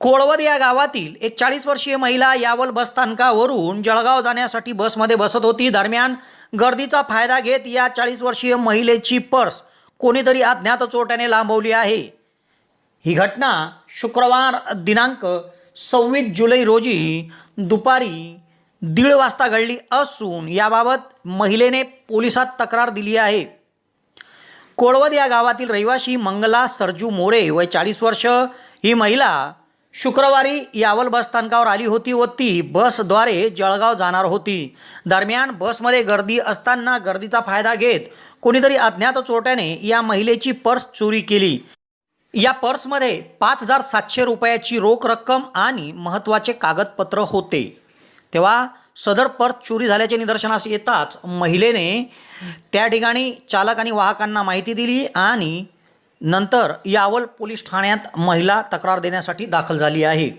कोळवद या गावातील एक चाळीस वर्षीय महिला यावल बसस्थानकावरून जळगाव जाण्यासाठी बसमध्ये बसत होती. दरम्यान गर्दीचा फायदा घेत या चाळीस वर्षीय महिलेची पर्स कोणीतरी अज्ञात चोरट्याने लांबवली आहे. ही घटना शुक्रवार दिनांक सव्वीस जुलै रोजी दुपारी दीड वाजता घडली असून याबाबत महिलेने पोलिसात तक्रार दिली आहे. कोळवद या गावातील रहिवाशी मंगला सरजू मोरे वय चाळीस वर्ष. ही महिला शुक्रवारी यावल बसस्थानकावर आली होती व ती बसद्वारे जळगाव जाणार होती. दरम्यान बसमध्ये गर्दी असताना गर्दीचा फायदा घेत कोणीतरी अज्ञात चोरट्याने या महिलेची पर्स चोरी केली. या पर्समध्ये पाच हजार सातशे रुपयाची रोख रक्कम आणि महत्त्वाचे कागदपत्र होते. तेव्हा सदर पर्स चोरी झाल्याचे निदर्शनास येताच महिलेने त्या ठिकाणी चालक आणि वाहकांना माहिती दिली आणि नंतर यावल पोलीस ठाण्यात महिला तक्रार देण्यासाठी दाखल झाली आहे.